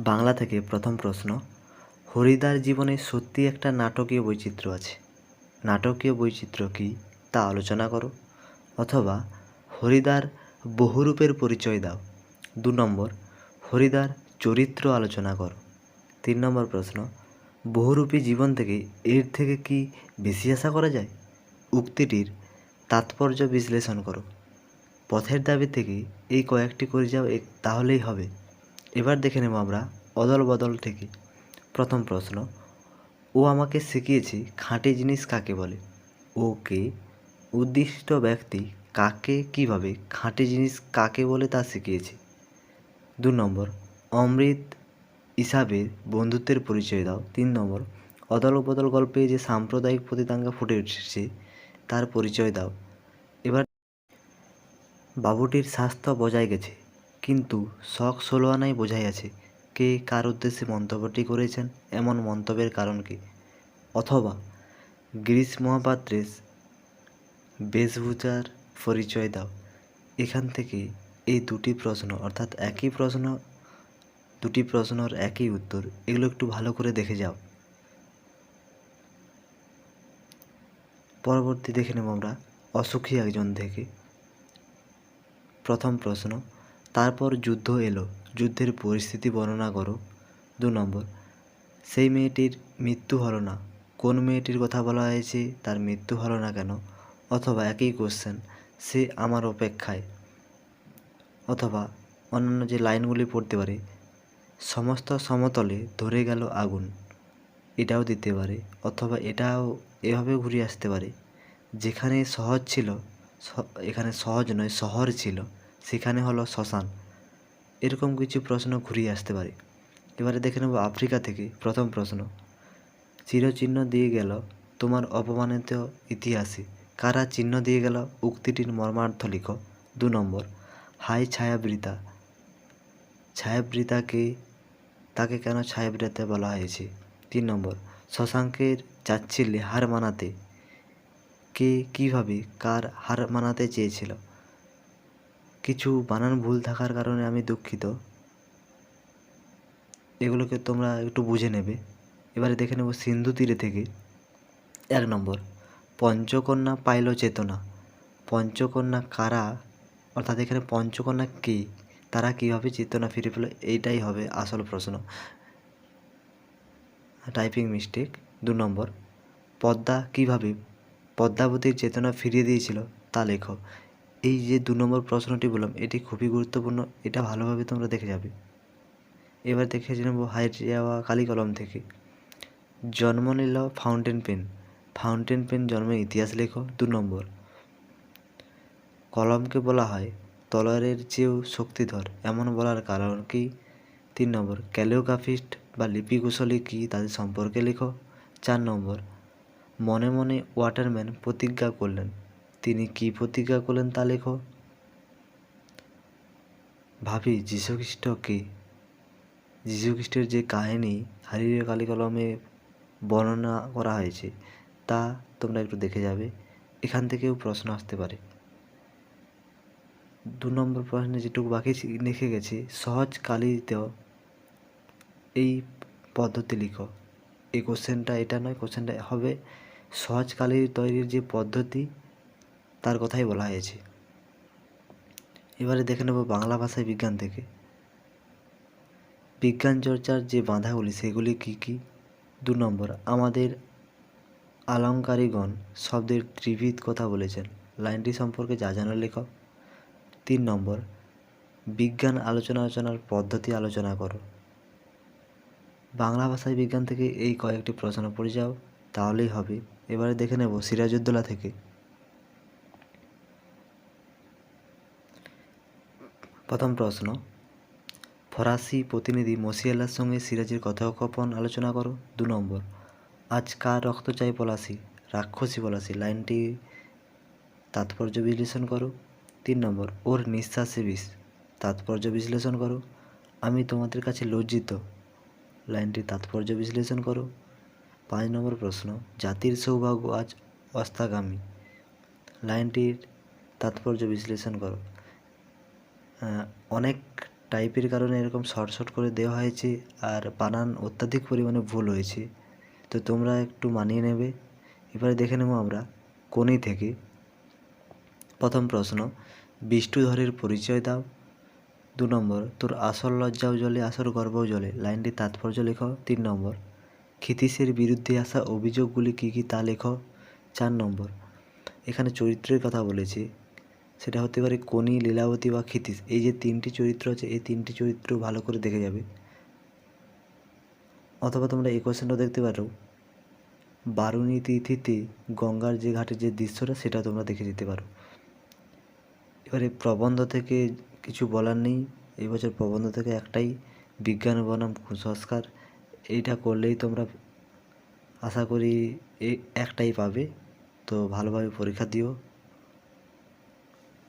বাংলা থেকে প্রথম প্রশ্ন, হরিদার জীবনে সত্যি একটা নাটকীয় বৈচিত্র্য আছে। নাটকীয় বৈচিত্র্য কী তা আলোচনা করো, অথবা হরিদার বহুরূপের পরিচয় দাও। দু নম্বর, হরিদার চরিত্র আলোচনা করো। তিন নম্বর প্রশ্ন, বহুরূপী জীবন থেকে এর থেকে কি বেশি আশা করা যায়? উক্তিটির তাৎপর্য বিশ্লেষণ করো। পথের দাবি থেকে এই কয়েকটি করে যাও তাহলেই হবে। এবার দেখে নেব আমরা অদল বদল থেকে। প্রথম প্রশ্ন, ও আমাকে শিখিয়েছে খাঁটি জিনিস কাকে বলে? ও কে? উদ্দিষ্ট ব্যক্তি কাকে কীভাবে খাঁটি জিনিস কাকে বলে তা শিখিয়েছে? দু নম্বর, অমৃত হিসাবে বন্ধুত্বের পরিচয় দাও। তিন নম্বর অদল বদল গল্পে যে সাম্প্রদায়িক প্রতিদাঙ্গা ফুটে উঠেছে, তার পরিচয় দাও। এবার বাবুটির স্বাস্থ্য বজায় গেছে। কিন্তু শখ ষোলো আনাই বোঝাই আছে কে কার উদ্দেশ্যে মন্তব্যটি করেছেন, এমন মন্তব্যের কারণ কি? অথবা গিরিশ মহাপাত্রের বেশভূষার পরিচয় দাও। এখান থেকে এই দুটি প্রশ্ন, অর্থাৎ একই প্রশ্ন, দুটি প্রশ্নর একই উত্তর, এগুলো একটু ভালো করে দেখে যাও। পরবর্তী দেখে নেব আমরা, অসুখী একজন থেকে। প্রথম প্রশ্ন তারপর যুদ্ধ এলো। যুদ্ধের পরিস্থিতি বর্ণনা করো। দু নম্বর, সেই মেয়েটির মৃত্যু হলো না। কোন মেয়েটির কথা বলা হয়েছে, তার মৃত্যু হলো না কেন? অথবা একই কোশ্চেন সে আমার অপেক্ষায়। অথবা অন্যান্য যে লাইনগুলি পড়তে পারে, সমস্ত সমতলে ধরে গেল আগুন। এটাও দিতে পারে, অথবা এটাও এভাবেও ঘুরে আসতে পারে। যেখানে সহজ ছিল এখানে সহজ নয়, শহর ছিল। সেখানে হলো শ্মশান। এরকম কিছু প্রশ্ন ঘুরিয়ে আসতে পারে। এবারে দেখে নেব আফ্রিকা থেকে প্রথম প্রশ্ন। চিরচিহ্ন দিয়ে গেল তোমার অপমানিত ইতিহাসে। কারা চিহ্ন দিয়ে গেল উক্তিটির মর্মার্থ লিখো। দু নম্বর হাই ছায়াবৃতা। ছায়াবৃতাকে, তাকে কেন ছায়াবৃতা বলা হয়েছে? তিন নম্বর শশাঙ্কের চাচ্ছিল্যে হার মানাতে। কে, কীভাবে, কার হার মানাতে চেয়েছিল? কিছু বানান ভুল থাকার কারণে আমি দুঃখিত। এগুলোকে তোমরা একটু বুঝে নেবে। এবারে দেখে নেব সিন্ধু তীরে থেকে। এক নম্বর, পঞ্চকন্যা পাইল চেতনা পঞ্চকন্যা কারা? অর্থাৎ এখানে পঞ্চকন্যা কে? তারা কীভাবে চেতনা ফিরে পেল? এইটাই হবে আসল প্রশ্ন। Typing mistake. দু নম্বর, পদ্মা কীভাবে পদ্মাবতীর চেতনা ফিরিয়ে দিয়েছিল তা লেখো। এই যে দু নম্বর প্রশ্নটি বললাম, এটি খুবই গুরুত্বপূর্ণ, এটা ভালোভাবে তোমরা দেখে যাবে। এবার দেখে নেব হাইট যাওয়া কালি কলম থেকে। জন্ম নিল ফাউন্টেন পেন। ফাউন্টেন পেন জন্মের ইতিহাস লেখো, দু নম্বর। কলমকে বলা হয় তলোয়ারের চেয়েও শক্তিধর, এমন বলার কারণ কি? তিন নম্বর, ক্যালিওগ্রাফিস্ট বা লিপি কুশলী কী তাদের সম্পর্কে লেখো? চার নম্বর, মনে মনে ওয়াটারম্যান প্রতিজ্ঞা করলেন। তিনি কী প্রতিজ্ঞা করলেন তা লেখো। ভাবি যীশুখ্রিস্ট কে? যীশুখ্রিস্টের যে কাহিনী, হারিয়ে কালি কলমে বর্ণনা করা হয়েছে, তা তোমরা একটু দেখে যাবে। এখান থেকেও প্রশ্ন আসতে পারে। দু নম্বর প্রশ্নে যেটুকু বাকি লিখে গেছে, সহজ কালিতেও এই পদ্ধতি লিখো। এই কোশ্চেনটা এটা নয় কোশ্চেনটা হবে সহজ কালি তৈরির যে পদ্ধতি তার কথাই বলা হয়েছে। এবারে দেখে নেব বাংলা ভাষায় বিজ্ঞান থেকে। বিজ্ঞান চর্চার যে বাধাগুলি, সেগুলি কি কি? দু নম্বর, আমাদের আলঙ্কারিগণ শব্দের ত্রিবিধ কথা বলেছেন। লাইনটি সম্পর্কে যা জানার লেখক। তিন নম্বর, বিজ্ঞান আলোচনা আলোচনার পদ্ধতি আলোচনা করো। বাংলা ভাষায় বিজ্ঞান থেকে এই কয়েকটি প্রশ্ন পড়ে যাও, তাহলেই হবে। এবারে দেখে নেব সিরাজউদ্দৌলা থেকে। প্রথম প্রশ্ন, ফরাসি প্রতিনিধি মসিয়াল্লার সঙ্গে সিরাজের কথোপকথন আলোচনা করো। দু নম্বর, আজ কার রক্ত চাই পলাশি, রাক্ষসী পলাশি? লাইনটি তাৎপর্য বিশ্লেষণ করো। তিন নম্বর, ওর নিঃশ্বাসে বিষ, তাৎপর্য বিশ্লেষণ করো। আমি তোমাদের কাছে লজ্জিত। লাইনটির তাৎপর্য বিশ্লেষণ করো। পাঁচ নম্বর প্রশ্ন, জাতির সৌভাগ্য আজ অস্তাগামী। লাইনটির তাৎপর্য বিশ্লেষণ করো। অনেক টাইপের কারণে এরকম শর্ট শর্ট করে দেওয়া হয়েছে আর বানান অত্যাধিক পরিমাণে ভুল হয়েছে। তো তোমরা একটু মানিয়ে নেবে। এবারে দেখে নেব আমরা কোনি থেকে। প্রথম প্রশ্ন বিষ্ণুধরের পরিচয় দাও। দু নম্বর, তোর আসল লজ্জাও জলে আসল গর্বও জলে লাইনটি তাৎপর্য লেখো। তিন নম্বর, ক্ষিতীশের বিরুদ্ধে আসা অভিযোগগুলি কী কী তা লেখো। চার নম্বর, এখানে চরিত্রের কথা বলেছে। সেটা হতে পারে কনি লীলাবতী বা ক্ষিতীশ এই যে তিনটি চরিত্র আছে, এই তিনটি চরিত্র ভালো করে দেখে যাবে। অথবা তোমরা এই কোশ্চেনটাও দেখতে পারো। বারুণী তিথিতে গঙ্গার যে ঘাটের যে দৃশ্যটা, সেটা তোমরা দেখে যেতে পারো। এবারে প্রবন্ধ থেকে কিছু বলার নেই। এই বছর প্রবন্ধ থেকে একটাই, বিজ্ঞান বনাম কুসংস্কার। এইটা করলেই তোমরা আশা করি একটাই পাবে। তো ভালোভাবে পরীক্ষা দিও।